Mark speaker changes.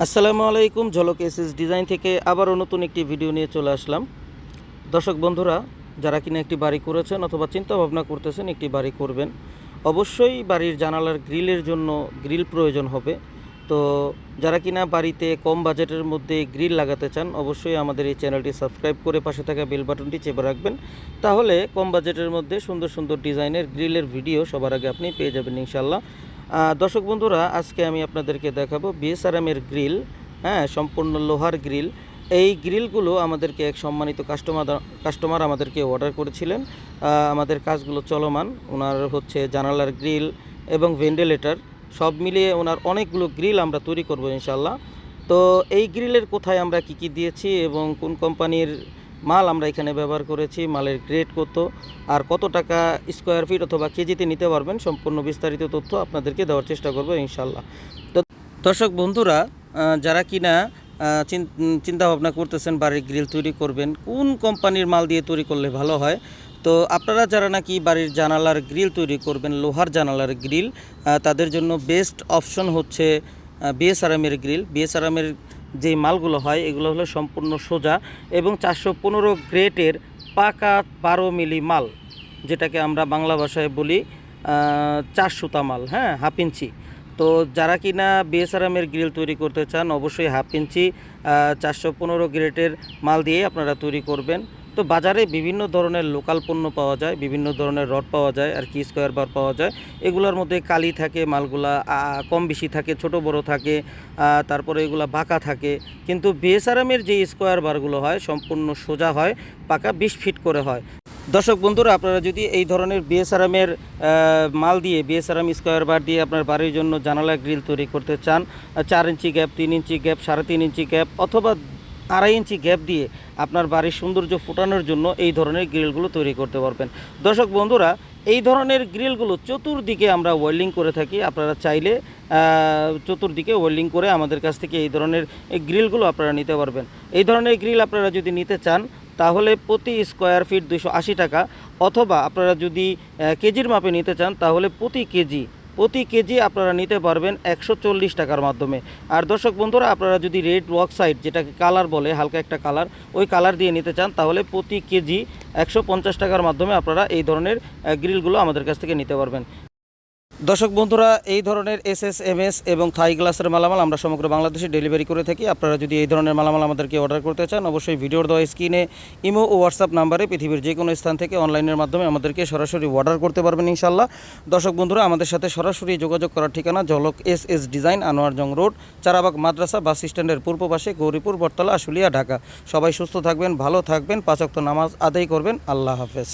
Speaker 1: আসসালামু আলাইকুম, ঝলক এসএস ডিজাইন থেকে আবারও নতুন একটি ভিডিও নিয়ে চলে আসলাম। দর্শক বন্ধুরা, যারা কিনা একটি বাড়ি করেছেন অথবা চিন্তা ভাবনা করতেছেন একটি বাড়ি করবেন, অবশ্যই বাড়ির জানালার গ্রিলের জন্য গ্রিল প্রয়োজন হবে। তো যারা কিনা বাড়িতে কম বাজেটের মধ্যে গ্রিল লাগাতে চান, অবশ্যই আমাদের এই চ্যানেলটি সাবস্ক্রাইব করে পাশে থাকা বেল বাটনটি চেপে রাখবেন। তাহলে কম বাজেটের মধ্যে সুন্দর সুন্দর ডিজাইনের গ্রিলের ভিডিও সবার আগে আপনি পেয়ে যাবেন ইনশাল্লাহ দর্শক বন্ধুরা, আজকে আমি আপনাদেরকে দেখাবো বিএসআরএমের গ্রিল হ্যাঁ সম্পূর্ণ লোহার গ্রিল। এই গ্রিলগুলো আমাদেরকে এক সম্মানিত কাস্টমার কাস্টমার আমাদেরকে অর্ডার করেছিলেন। আমাদের কাজগুলো চলমান। ওনার হচ্ছে জানালার গ্রিল এবং ভেন্টিলেটর সব মিলিয়ে ওনার অনেকগুলো গ্রিল আমরা তৈরি করব ইনশাল্লাহ তো এই গ্রিলের কোথায় আমরা কি কি দিয়েছি এবং কোন কোম্পানির মাল আমরা এখানে ব্যবহার করেছি, মালের গ্রেড কত, আর কত টাকা স্কোয়ার ফিট অথবা কেজিতে নিতে পারবেন সম্পূর্ণ বিস্তারিত তথ্য আপনাদেরকে দেওয়ার চেষ্টা করব ইনশাল্লাহ তো দর্শক বন্ধুরা যারা কিনা চিন্তা ভাবনা করতেছেন বাড়ির গ্রিল তৈরি করবেন, কোন কোম্পানির মাল দিয়ে তৈরি করলে ভালো হয়, তো আপনারা যারা নাকি বাড়ির জানালার গ্রিল তৈরি করবেন, লোহার জানালার গ্রিল তাদের জন্য বেস্ট অপশন হচ্ছে বিএসআরএমের গ্রিল বিএসআরএমের যে মালগুলো হয়, এগুলো হলো সম্পূর্ণ সোজা এবং চারশো পনেরো গ্রেটের পাকা বারো মিলি মাল, যেটাকে আমরা বাংলা ভাষায় বলি চার সুতা মাল হ্যাঁ হাফ ইঞ্চি। তো যারা কি না বিএসআরএমের গ্রিল তৈরি করতে চান, অবশ্যই হাফ ইঞ্চি চারশো পনেরো গ্রেটের মাল দিয়ে আপনারা তৈরি করবেন। তো বাজারে বিভিন্ন ধরনের লোকাল পণ্য পাওয়া যায়, বিভিন্ন ধরনের রড পাওয়া যায়, আর কি স্কোয়ার বার পাওয়া যায়। এগুলোর মধ্যে কালি থাকে, মালগুলা কম বেশি থাকে, ছোট বড় থাকে তারপরে এগুলা বাঁকা থাকে। কিন্তু বিএসআরএমের যে স্কোয়ার বারগুলো হয়, সম্পূর্ণ সোজা হয়, পাকা বিশ ফিট করে হয়। দর্শক বন্ধুরা, আপনারা যদি এই ধরনের বিএসআরএমের মাল দিয়ে বিএসআরএম স্কোয়ার বার দিয়ে আপনার বাড়ির জন্য জানালা গ্রিল তৈরি করতে চান চার ইঞ্চি গ্যাপ, তিন ইঞ্চি গ্যাপ, সাড়ে তিন ইঞ্চি গ্যাপ, অথবা আড়াই ইঞ্চি গ্যাপ দিয়ে আপনার বাড়ির সৌন্দর্য ফোটানোর জন্য এই ধরনের গ্রিলগুলো তৈরি করতে পারবেন। দর্শক বন্ধুরা, এই ধরনের গ্রিলগুলো চতুর্দিকে আমরা ওয়েল্ডিং করে থাকি। আপনারা চাইলে চতুর্দিকে ওয়েল্ডিং করে আমাদের কাছ থেকে এই ধরনের গ্রিলগুলো আপনারা নিতে পারবেন। এই ধরনের গ্রিল আপনারা যদি নিতে চান, তাহলে প্রতি স্কোয়ার ফিট দুশো টাকা। অথবা আপনারা যদি কেজির মাপে নিতে চান, তাহলে প্রতি কেজি প্রতি কেজি আপনারা নিতে পারবেন একশো চল্লিশ টাকার মাধ্যমে। আর দর্শক বন্ধুরা, আপনারা যদি রেড ওয়াকসাইড যেটাকে কালার বলে, হালকা একটা কালার, ওই কালার দিয়ে নিতে চান, তাহলে প্রতি কেজি একশো পঞ্চাশ টাকার মাধ্যমে আপনারা এই ধরনের গ্রিলগুলো আমাদের কাছ থেকে নিতে পারবেন। দর্শক বন্ধুরা, এই ধরনের এস এস এম এস এবং থাই গ্লাসের মালামাল আমরা সমগ্র বাংলাদেশে ডেলিভারি করে থাকি। আপনারা যদি এই ধরনের মালামাল আমাদেরকে অর্ডার করতে চান, অবশ্যই ভিডিওর দেওয়া স্ক্রিনে ইমো ও হোয়াটসঅ্যাপ নাম্বারে পৃথিবীর যে কোনো স্থান থেকে অনলাইনের মাধ্যমে আমাদেরকে সরাসরি অর্ডার করতে পারবেন ইনশাল্লাহ দর্শক বন্ধুরা, আমাদের সাথে সরাসরি যোগাযোগ করার ঠিকানা জলক S S design Anwar Jung road, Charabag মাদ্রাসা, বাস স্ট্যান্ডের পূর্ব পাশে গৌরীপুর, বটতলা, আশুলিয়া, ঢাকা। সবাই সুস্থ থাকবেন, ভালো থাকবেন পাঁচক্ত নামাজ আদায় করবেন। আল্লাহ হাফেজ।